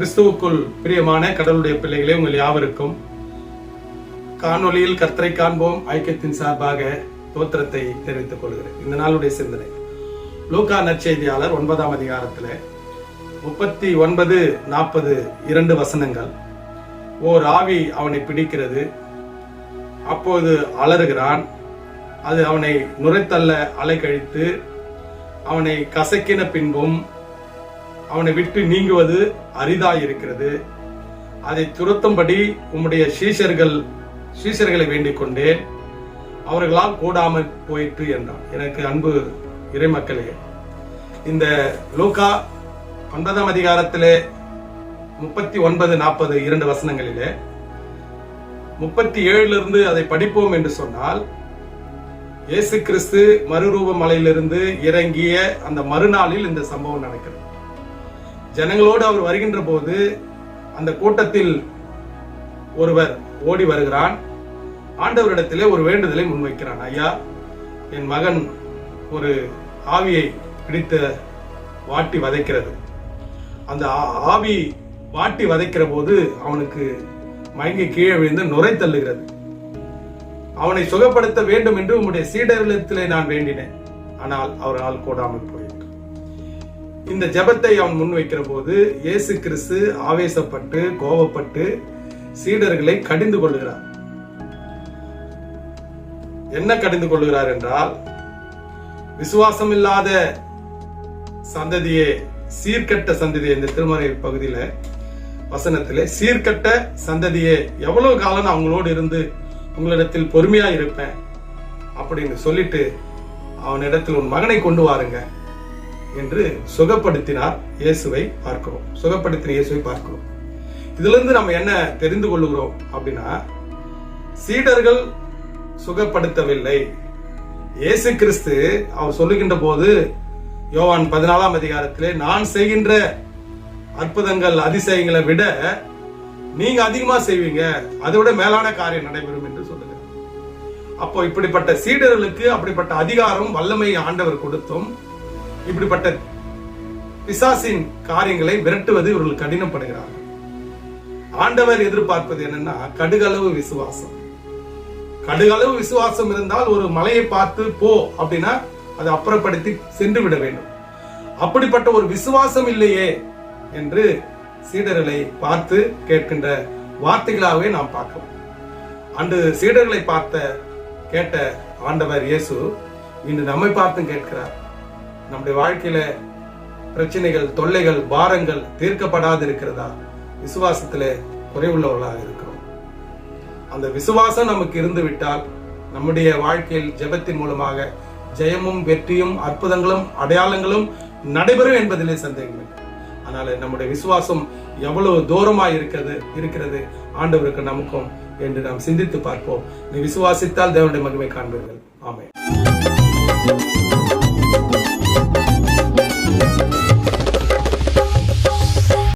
கிறிஸ்துவுக்குள் பிரியமான கடவுளுடைய பிள்ளைகளே உங்கள் யாவருக்கும் காணொளியில் கர்த்தரை காண்போம். ஐக்கியத்தின் சார்பாக தோத்திரத்தை தெரிவித்துக் கொள்கிறேன். இந்த நாளுடைய சிந்தனை. லூகா நற்செய்தியாளர் ஒன்பதாம் அதிகாரத்தில் முப்பத்தி ஒன்பது நாற்பது இரண்டு வசனங்கள். ஓர் ஆவி அவனை பிடிக்கிறது அப்போது அலறுகிறான். அது அவனை நுரைத்தள்ள அலைக்கழித்து அவனை கசக்கின பின்பும் அவனை விட்டு நீங்குவது அரிதாயிருக்கிறது. அதை துரத்தும்படி உம்முடைய சீஷர்கள் சீஷர்களை வேண்டிக் கொண்டேன் அவர்களால் கூடாமல் போயிற்று என்றான். எனக்கு அன்பு இறைமக்களே இந்த லூகா ஒன்பதாம் அதிகாரத்திலே முப்பத்தி ஒன்பது நாற்பது இரண்டு வசனங்களிலே முப்பத்தி ஏழிலிருந்து அதை படிப்போம் என்று சொன்னால் இயேசு கிறிஸ்து மறுரூப மலையிலிருந்து இறங்கிய அந்த மறுநாளில் இந்த சம்பவம் நடக்கிறது. ஜனங்களோடு அவர் வருகின்ற போது அந்த கூட்டத்தில் ஒருவர் ஓடி வருகிறான். ஆண்டவரிடத்திலே ஒரு வேண்டுதலை முன்வைக்கிறான். ஐயா என் மகன் ஒரு ஆவியை பிடித்து வாட்டி வதைக்கிறது. அந்த ஆ- ஆவி வாட்டி வதைக்கிற போது அவனுக்கு மயங்கி கீழே விழுந்து நுரை தள்ளுகிறது. அவனை சுகப்படுத்த வேண்டும் என்று உம்முடைய சீடர்களிடத்திலே நான் வேண்டினேன். ஆனால் அவரால் கூடாமல் போய் இந்த ஜெபத்தை அவன் முன்வைக்கிற போது இயேசு கிறிஸ்து ஆவேசப்பட்டு கோபப்பட்டு சீடர்களை கடிந்து கொள்கிறார் என்ன கடிந்து கொள்கிறார் என்றால் விசுவாசம் இல்லாத சந்ததியே சீர்கட்ட சந்ததியே இந்த திருமறை பகுதியில வசனத்திலே சீர்கட்ட சந்ததியே எவ்வளவு காலம் நான் அவங்களோடு இருந்து உங்களிடத்தில் பொறுமையா இருப்பேன் அப்படின்னு சொல்லிட்டு அவனிடத்தில் உன் மகனை கொண்டு வாருங்க. என்று சுகப்படுத்தினார் இயேசுவை பார்க்கிறோம். சுகப்படுத்தின இயேசுவை பார்க்கிறோம். இதுல இருந்து நம்ம என்ன தெரிந்து கொள்ளுகிறோம் அப்படின்னா சீடர்கள் சுகப்படுத்தவில்லை. இயேசு கிறிஸ்து அவர் சொல்லுகின்ற போது யோவான் பதினாலாம் அதிகாரத்திலே நான் செய்கின்ற அற்புதங்கள் அதிசயங்களை விட நீங்க அதிகமா செய்வீங்க. அதை விட மேலான காரியம் நடைபெறும் என்று சொல்லுங்க அப்போ இப்படிப்பட்ட சீடர்களுக்கு அப்படிப்பட்ட அதிகாரம் வல்லமை ஆண்டவர் கொடுத்தும் இப்படிப்பட்ட பிசாசின் காரியங்களை விரட்டுவது இவர்கள் கடினப்படுகிறார்கள். ஆண்டவர் எதிர்பார்ப்பது என்னன்னா கடுகளவு விசுவாசம். கடுகளவு விசுவாசம் இருந்தால் ஒரு மலையை பார்த்து போ அப்படின்னா அதை அப்புறப்படுத்தி சென்று விட வேண்டும். அப்படிப்பட்ட ஒரு விசுவாசம் இல்லையே என்று சீடர்களை பார்த்து கேட்கின்ற வார்த்தைகளாகவே நாம் பார்க்கிறோம். அன்று சீடர்களை பார்த்த கேட்ட ஆண்டவர் இயேசு இன்று நம்மை பார்த்தும் கேட்கிறார். நம்முடைய வாழ்க்கையில பிரச்சனைகள் தொல்லைகள் பாரங்கள் தீர்க்கப்படாது இருக்கிறதா விசுவாசத்துல குறைவுள்ளவர்களாக இருக்கிறோம். அந்த விசுவாசம் நமக்கு இருந்து விட்டால் நம்முடைய வாழ்க்கையில் ஜெபத்தின் மூலமாக ஜெயமும் வெற்றியும் அற்புதங்களும் அடையாளங்களும் நடைபெறும் என்பதிலே சந்தேகமில்லை. அதனால நம்முடைய விசுவாசம் எவ்வளவு தூரமாய் இருக்கிறது இருக்கிறது ஆண்டவருக்கு நமக்கும் என்று நாம் சிந்தித்து பார்ப்போம். நீ விசுவாசித்தால் தேவனுடைய மகிமை காண்பீர்கள். ஆமென்.